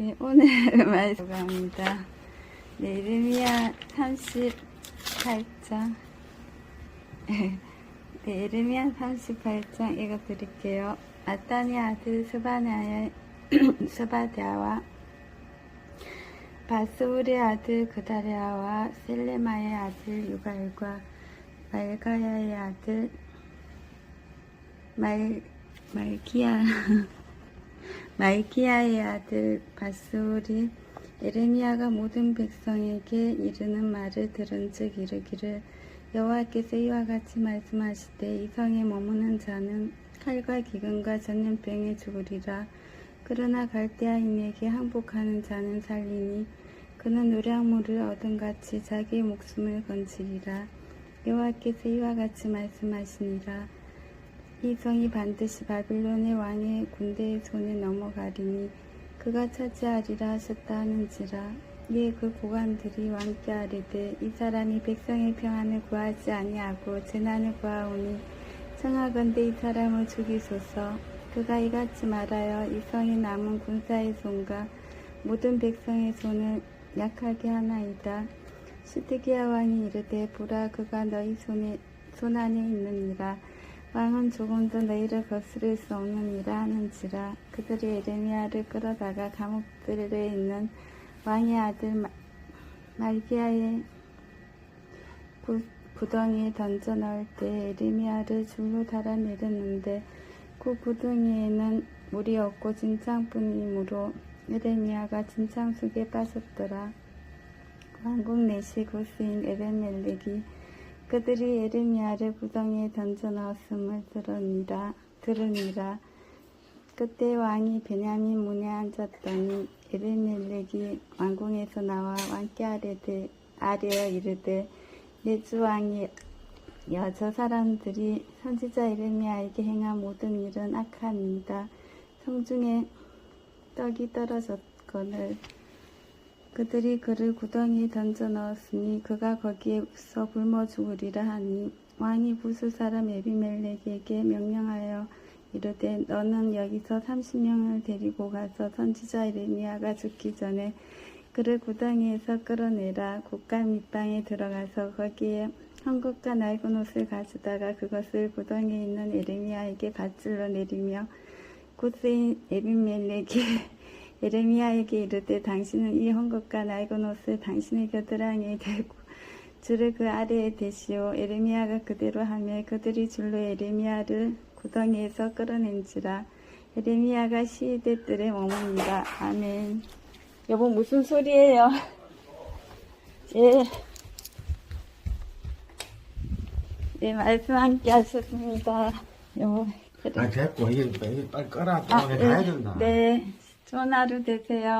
네, 오늘 말씀합니다. 네, 이르미야 38장. 네, 이르미야 38장 읽어드릴게요. 아따니 아들 스바냐의 스바디아와 바스울의 아들 그다리아와 셀레마의 아들 유갈과 말가야의 아들 말 말기야 말기야의 아들 바스울이 에레미야가 모든 백성에게 이르는 말을 들은즉 이르기를 여호와께서 이와 같이 말씀하시되 이 성에 머무는 자는 칼과 기근과 전염병에 죽으리라. 그러나 갈대아인에게 항복하는 자는 살리니 그는 노량물을 얻은 같이 자기 목숨을 건지리라. 여호와께서 이와 같이 말씀하시니라 이 성이 반드시 바빌론의 왕의 군대의 손에 넘어가리니 그가 차지하리라 하셨다 하는지라. 이에 그 고관들이 왕께 아뢰되 이 사람이 백성의 평안을 구하지 아니하고 재난을 구하오니 청하건대 이 사람을 죽이소서. 그가 이같이 말하여 이 성에 남은 군사의 손과 모든 백성의 손을 약하게 하나이다. 시드기야 왕이 이르되 보라 그가 너희 손에 손 안에 있느니라 왕은 조금도 너희를 거스를 수 없느니라 하는지라. 그들이 에레미야를 끌어다가 감옥들에 있는 왕의 아들 마- 말기야의 구, 구덩이에 던져 넣을 때 에레미야를 줄로 달아내렸는데 그 구덩이에는 물이 없고 진창뿐이므로 에레미야가 진창 속에 빠졌더라. 왕국 내시 고스인 에벤멜렉이 그들이 에르미야를 구덩이에 던져 넣었음을 들으니라 들으니라. 그때 왕이 베냐민 문에 앉았더니 에벤멜렉이 왕궁에서 나와 왕께 아뢰되 아뢰어 이르되 내 주 왕이 여저 사람들이 선지자 에르미야에게 행한 모든 일은 악함이다. 성중에 떡이 떨어졌거늘 그들이 그를 구덩이에 던져 넣었으니 그가 거기에서 굶어 죽으리라 하니 왕이 부수 사람 에비멜렉에게 명령하여 이르되 너는 여기서 30명을 데리고 가서 선지자 에레미야가 죽기 전에 그를 구덩이에서 끌어내라. 곡간 밑방에 들어가서 거기에 헝겊과 낡은 옷을 가져다가 그것을 구덩이에 있는 에레미야에게 밧줄로 내리며 고스인 에비멜렉이 예레미야에게 이르되 당신은 이 헝겊과 낡은 옷을 당신의 겨드랑이에 대고 줄을 그 아래에 대시오 예레미야가 그대로 하며 그들이 줄로 예레미야를 구덩이에서 끌어낸지라 예레미야가 시위대 뜰에 머무니라 아멘 여보 무슨 소리예요 예. 예 말씀 함께 하셨습니다 여보 그래. 아, 됐고, 이게 빨리, 빨리 꺼라. 또 아, 오늘 예. 가야 된다. 네 좋은 하루 되세요